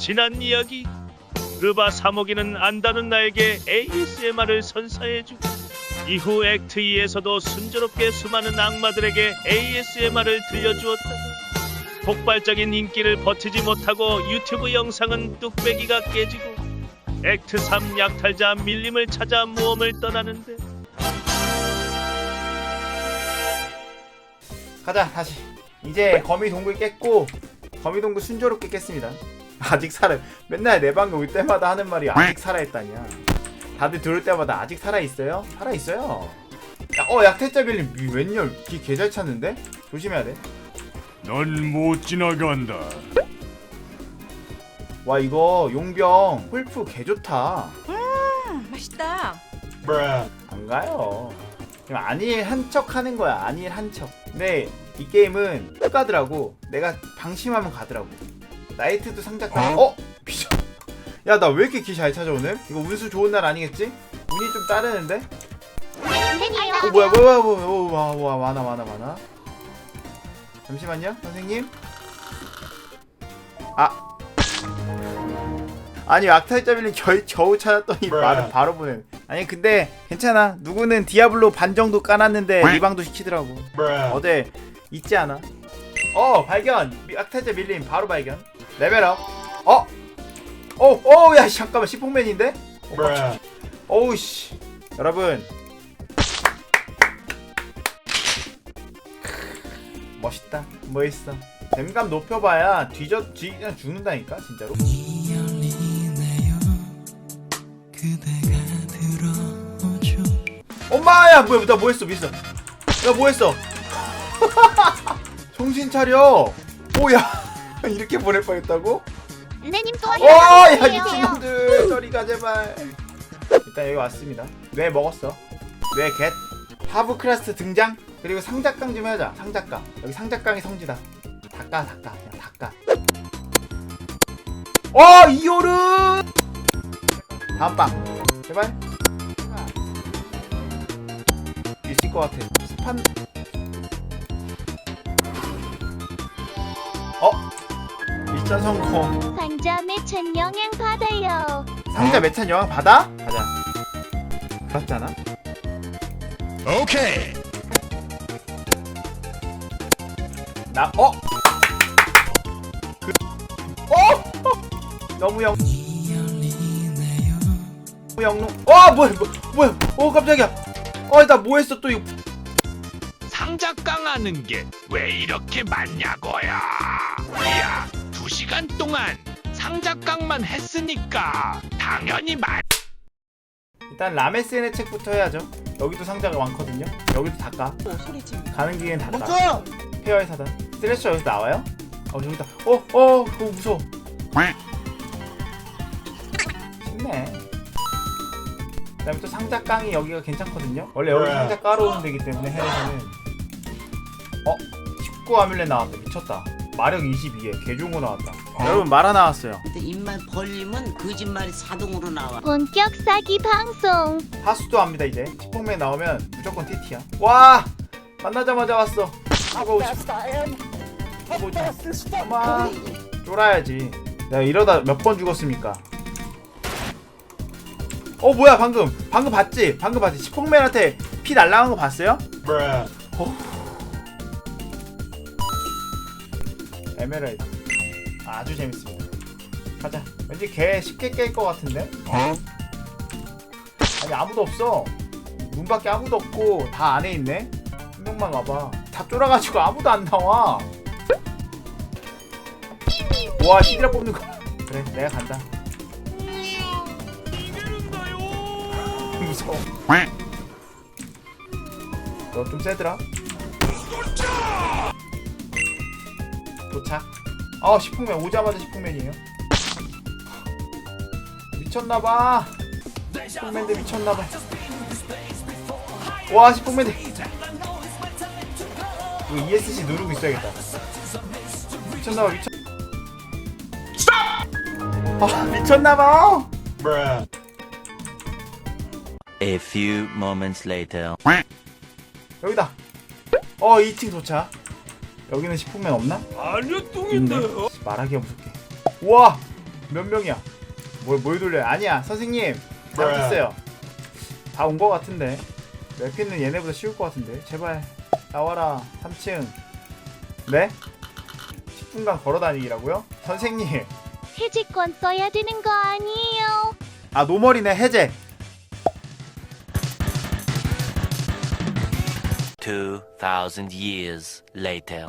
지난 이야기. 르바 사모기는 안다는 나에게 ASMR을 선사해주고 이후 액트 2에서도 순조롭게 수많은 악마들에게 ASMR을 들려주었다. 폭발적인 인기를 버티지 못하고 유튜브 영상은 뚝배기가 깨지고 액트 3 약탈자 밀림을 찾아 모험을 떠나는데. 가자 다시. 이제 거미 동굴 깼고 거미 동굴 순조롭게 깼습니다 아직 살아 맨날 내 방에 올 때마다 하는 말이 아직 살아있다냐 다들 들을 때마다 아직 살아있어요? 살아있어요 야, 어 약탈자 빌림 이 웬열 기개잘 찾는데? 조심해야 돼와 넌못 지나간다. 이거 용병 홀프 개 좋다 맛있다. 안 가요 그냥 안일 한척 하는 거야 안일 한척 근데 이 게임은 훅 가더라고 내가 방심하면 가더라고 나이트도 상자가 어? 미쳐. 야나 왜 이렇게 기 잘 찾아 오늘? 이거 운수 좋은 날 아니겠지? 운이 좀 따르는데? 어 뭐야 뭐야 뭐야 뭐야 와, 와 많아 많아 많아. 잠시만요 선생님. 아. 아니 악탈자빌린 겨우, 겨우 찾았더니 말을 바로 보내. 아니 근데 괜찮아. 누구는 디아블로 반 정도 까놨는데 리방도 시키더라고. 어제 있지 않아? 어 발견. 미- 악탈자 밀림 바로 발견 레벨업. 어? 어? 어우 야 잠깐만. 시폭맨인데? 어우 씨. 여러분. 멋있다. 멋있어. 댐감 높여봐야 뒤져 뒤 그냥 죽는다니까 진짜로. 엄마야 뭐야 나 뭐했어 미스터 야 뭐했어? 정신 차려. 오야 이렇게 보낼 뻔했다고? 은혜님 또 오야 미친놈들 저리가 제발. 일단 여기 왔습니다. 뇌 먹었어? 뇌 겟? 하브 크라스트 등장? 그리고 상작강 좀 해자. 상작강. 여기 상작강이 성지다. 닦아 닦아. 그냥 닦아. 어 이효르! 다음 빵. 제발. 있을 것 같아. 스판 성공 상자 매천 영향 받아요. 상자 매찬 여왕 받아? 가자 받았잖아 오케이. 나 어? 그, 어? 너무 영 너무 영롱 어 뭐야 뭐, 뭐야 어 깜짝이야 어나 뭐했어 또 이거 상작강 하는 게 왜 이렇게 많냐고요? 야, 두 시간 동안 상작강만 했으니까 당연히 많. 일단 라메스의 책부터 해야죠. 여기도 상자가 많거든요. 여기도 닦아 소리 지금. 가는 길엔 닦아 페어의 사단. 스트레처 여기서 나와요? 어 저기다. 어어 어, 어, 무서워. 쉽네. 그 다음에 또 상자 깡이 여기가 괜찮거든요. 원래 여기 상자 깔아오는 데기 때문에 헬에서는. 어? 19 아뮬렛 나왔다. 미쳤다 마력 22에 개 좋은 거 나왔다. 여러분 마라 나왔어요. 근데 입만 벌리면 거짓말이 자동으로 나와. 본격 사기 방송. 하수도 합니다 이제. 치폭맨 나오면 무조건 TT야. 와! 만나자마자 왔어. 하고 싶어 하고 싶어 엄마 쫄아야지. 내가 이러다 몇 번 죽었습니까? 어 뭐야 방금. 방금 봤지? 방금 봤지? 치폭맨한테 피 날라간 거 봤어요? 어. 에메랄드. 아주 재밌습니다. 가자. 왠지 개 쉽게 깰 것 같은데? 아니 아무도 없어. 문 밖에 아무도 없고 다 안에 있네? 한 명만 와봐. 다 쫄아가지고 아무도 안 나와. 와 시드라 뽑는 거. 그래 내가 간다. 무서워. 너 좀 세더라 도착 어 식품맨 오자마자 식품맨이에요. 미쳤나봐. 식품맨들 미쳤나봐. 와 식품맨들. 이거 ESC 누르고 있어야겠다. 미쳤나봐 미쳤 아 미쳤나봐. A few moments later. 여기다. 어 2층 도착 여기는 식품맨 없나? 아니요, 있네 말하기가 무섭게 우와! 몇 명이야? 뭘, 뭘 돌려요? 아니야 선생님! 잘못했어요. 다 온 거 같은데. 맵피는 얘네보다 쉬울 것 같은데. 제발 나와라 3층. 네? 10분간 걸어 다니기라고요? 선생님! 해지권 써야 되는 거 아니에요? 아 노멀이네 해제 2,000 years later.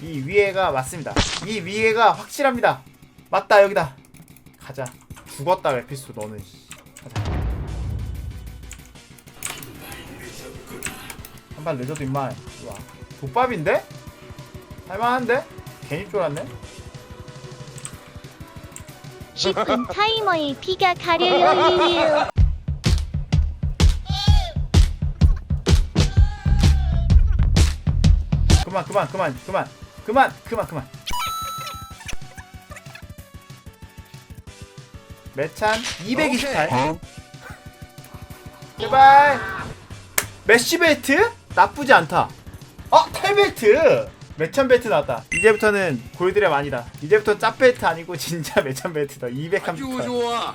이 위에가 맞습니다 이 위에가 확실합니다 맞다 여기다 가자 죽었다 맵피스 너는 씨. 가자 한발 늦어도 임마 와 족밥인데? 할만한데? 괜히 쫄았네 10분 타이머에 피가 가려요. 그만 그만 그만 그만 그만 그만 그만. 매찬 228 제발. 메쉬 벨트? 나쁘지 않다. 어 탈벨트. 매찬 벨트 나왔다. 이제부터는 골드랩 아니다. 이제부터 짭 벨트 아니고 진짜 매찬 벨트다. 238 좋아.